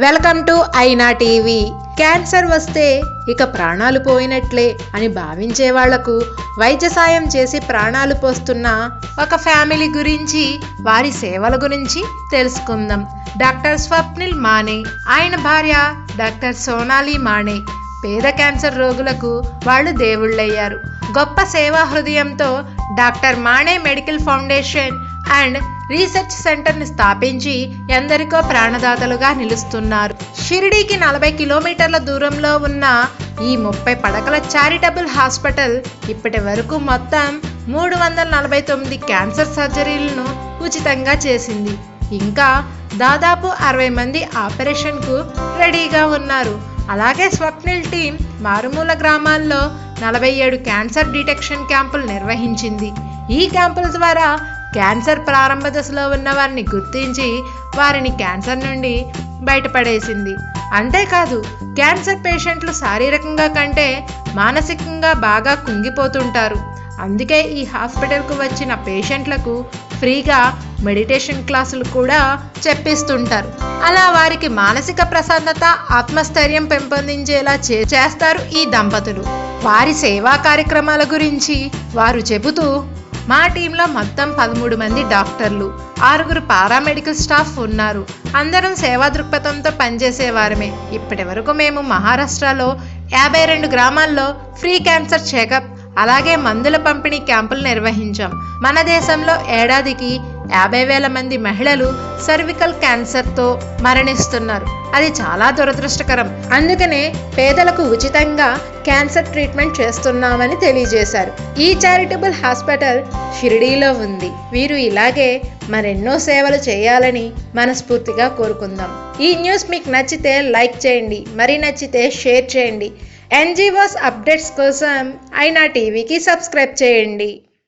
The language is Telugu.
Welcome to Aina TV. Cancer వస్తే ఇక ప్రాణాలు పోయినట్లే అని భావించే వాళ్ళకు వైద్య సాయం చేసి ప్రాణాలు పోస్తున్న ఒక ఫ్యామిలీ గురించి వారి సేవల గురించి తెలుసుకుందాం. డాక్టర్ స్వప్నిల్ మానే ఆయన భార్య డాక్టర్ సోనాలి మానే. పేద క్యాన్సర్ రోగులకు వాళ్ళు దేవుళ్ళయ్యారు. గొప్ప సేవా హృదయంతో డాక్టర్ మానే మెడికల్ ఫౌండేషన్ అండ్ రీసెర్చ్ సెంటర్ని స్థాపించి ఎందరికో ప్రాణదాతలుగా నిలుస్తున్నారు. షిరిడీకి నలభై కిలోమీటర్ల దూరంలో ఉన్న ఈ ముప్పై పడకల చారిటబుల్ హాస్పిటల్ ఇప్పటి వరకు మొత్తం మూడు వందల నలభై తొమ్మిది క్యాన్సర్ సర్జరీలను ఉచితంగా చేసింది. ఇంకా దాదాపు అరవై మంది ఆపరేషన్కు రెడీగా ఉన్నారు. అలాగే స్వప్నిల్ టీం మారుమూల గ్రామాల్లో నలభై ఏడు క్యాన్సర్ డిటెక్షన్ క్యాంపులు నిర్వహించింది. ఈ క్యాంపుల ద్వారా క్యాన్సర్ ప్రారంభ దశలో ఉన్న వారిని గుర్తించి వారిని క్యాన్సర్ నుండి బయటపడేసింది. అంతేకాదు క్యాన్సర్ పేషెంట్లు శారీరకంగా కంటే మానసికంగా బాగా కుంగిపోతుంటారు. అందుకే ఈ హాస్పిటల్కు వచ్చిన పేషెంట్లకు ఫ్రీగా మెడిటేషన్ క్లాసులు కూడా చెప్పిస్తుంటారు. అలా వారికి మానసిక ప్రశాంతత ఆత్మస్థైర్యం పెంపొందించేలా చే- చేస్తారు ఈ దంపతులు. వారి సేవా కార్యక్రమాల గురించి వారు చెబుతూ మా టీంలో మొత్తం పదమూడు మంది డాక్టర్లు. ఆరుగురు పారామెడికల్ స్టాఫ్ ఉన్నారు. అందరం సేవా దృక్పథంతో పనిచేసేవారమే. ఇప్పటి వరకు మేము మహారాష్ట్రలో యాభై రెండు గ్రామాల్లో ఫ్రీ క్యాన్సర్ చెకప్ అలాగే మందుల పంపిణీ క్యాంపులు నిర్వహించాం. మన దేశంలో ఏడాదికి యాభై వేల మంది మహిళలు సర్వికల్ క్యాన్సర్తో మరణిస్తున్నారు. అది చాలా దురదృష్టకరం. అందుకనే పేదలకు ఉచితంగా క్యాన్సర్ ట్రీట్మెంట్ చేస్తున్నామని తెలియజేశారు. ఈ చారిటబుల్ హాస్పిటల్ షిరిడీలో ఉంది. వీరు ఇలాగే మరెన్నో సేవలు చేయాలని మనస్ఫూర్తిగా కోరుకుందాం. ఈ న్యూస్ మీకు నచ్చితే లైక్ చేయండి. మరి నచ్చితే షేర్ చేయండి. ఎన్జీఓస్ అప్డేట్స్ కోసం అయినా టీవీకి సబ్స్క్రైబ్ చేయండి.